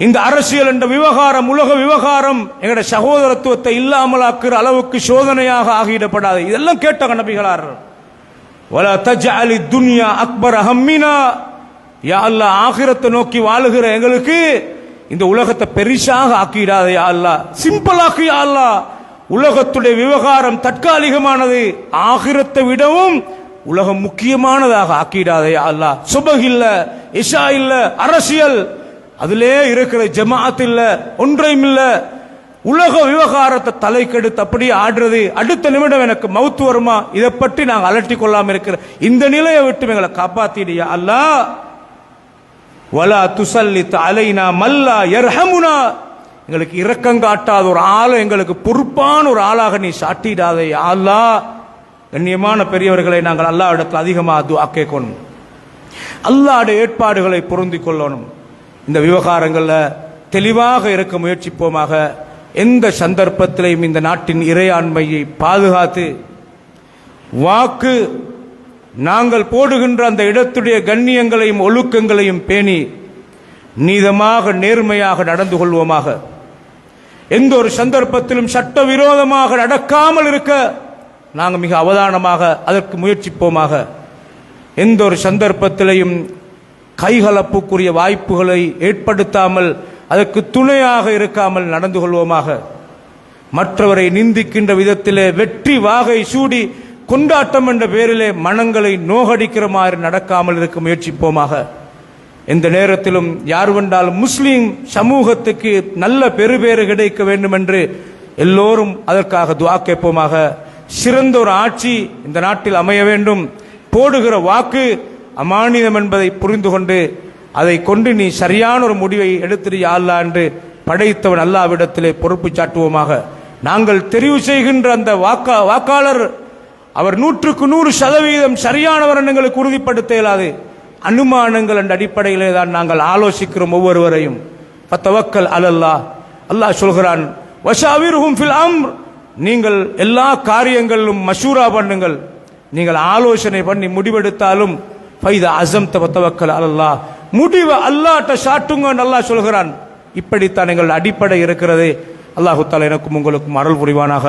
இந்த அரசியல் என்ற விவகாரம் உலக விவகாரம் எங்களுடைய சகோதரத்துவத்தை இல்லாமலாக்குற அளவுக்கு சோதனையாக ஆகிடப்படாது. இதெல்லாம் கேட்ட கண்ணபிகளார். வல தஜ்அலி துன்யா அக்பர் அஹம்மினா யா அல்லா ஆகிரத்தை நோக்கி வாழுகிற எங்களுக்கு இந்த உலகத்தை பெரிசாக ஆக்கிடாத யா அல்லாஹ். சிம்பிளாக்கு யா அல்லாஹ். உலகத்துடைய விவகாரம் தற்காலிகமானது. ஆகிரத்தை விடவும் உலகம் முக்கியமானதாக ஆக்கிடாத யா அல்லாஹ். சுபகில்ல இல்ல இஷா இல்ல அரசியல். அதிலே இருக்கிற ஜமாஅத் இல்ல ஒன்றையும் இல்ல. உலக விவகாரத்தை தலைக்கெடுத்து அப்படியே ஆடுறது அடுத்த நிமிடம் எனக்கு மவுத்து வருமா? இதை பற்றி நாங்கள் அலட்டி கொள்ளாம இருக்கிற இந்த நிலையை விட்டு எங்களை காப்பாத்திடியா அல்லாஹ். வலா துசல்லித் அலைனா மல்லா எர்ஹமுனா எங்களுக்கு இரக்கம் காட்டாத ஒரு ஆளை எங்களுக்கு பொறுப்பான ஒரு ஆளாக நீ சாட்டிடாதே அல்லா கண்ணியமான பெரியவர்களை நாங்கள் அல்லாஹ் இடத்துல அதிகமாக துஆ கேட்கணும். அல்லாட ஏற்பாடுகளை பொருந்திக் கொள்ளணும். இந்த விவகாரங்களில் தெளிவாக இருக்க முயற்சிப்போமாக எந்த சந்தர்ப்பத்திலையும் இந்த நாட்டின் இறையாண்மையை பாதுகாத்து வாக்கு நாங்கள் போடுகின்ற அந்த இடத்துடைய கண்ணியங்களையும் ஒழுக்கங்களையும் பேணி நீதமாக நேர்மையாக நடந்து கொள்வோமாக. எந்த ஒரு சந்தர்ப்பத்திலும் சட்டவிரோதமாக நடக்காமல் இருக்க நாங்கள் மிக அவதானமாக அதற்கு முயற்சிப்போமாக. எந்த ஒரு சந்தர்ப்பத்திலையும் கைகலப்புக்குரிய வாய்ப்புகளை ஏற்படுத்தாமல் அதற்கு துணையாக இருக்காமல் நடந்து கொள்வோமாக. மற்றவரை நிந்திக்கின்ற விதத்திலே வெற்றி வாகை சூடி கொண்டாட்டம் என்ற பேரிலே மனங்களை நோகடிக்கிற மாதிரி நடக்காமல் இருக்க முயற்சிப்போமாக. எந்த நேரத்திலும் யார் வந்தாலும் முஸ்லீம் சமூகத்துக்கு நல்ல பெருபேறு கிடைக்க வேண்டும் என்று எல்லோரும் அதற்காக துவா கேட்போமாக. சிறந்த ஒரு ஆட்சி இந்த நாட்டில் அமைய வேண்டும். போடுகிற வாக்கு அமானிதம் என்பதை புரிந்து கொண்டு அதை கொண்டு நீ சரியான ஒரு முடிவை எடுத்திரியா அல்லா என்று படைத்தவன் அல்லாவிடத்திலே பொறுப்பு சாட்டுவோமாக. நாங்கள் தெரிவு செய்கின்ற அந்த வாக்கா வாக்காளர் அவர் நூற்றுக்கு நூறு சதவீதம் சரியானவர் எங்களுக்கு உறுதிப்படுத்த இயலாது. அனுமானங்கள் என்ற அடிப்படையிலே தான் நாங்கள் ஆலோசிக்கிறோம் ஒவ்வொருவரையும். பத்தவக்கல் அலல்லா. அல்லாஹ் சொல்கிறான் வஷாவிர்ஹும் ஃபில் அம்ர். நீங்கள் எல்லா காரியங்களிலும் மஷூரா பண்ணுங்கள். நீங்கள் ஆலோசனை பண்ணி முடிவெடுத்தாலும் ஃபைத அசம் தவத்தவக்கல் அலல்லா முடிவை அல்லாட்ட சாட்டுங்க நல்லா சொல்கிறான் இப்படித்தான் எங்கள் அடிப்படை இருக்கிறது அல்லாஹு தாலா எனக்கும் உங்களுக்கும் அருள் புரிவானாக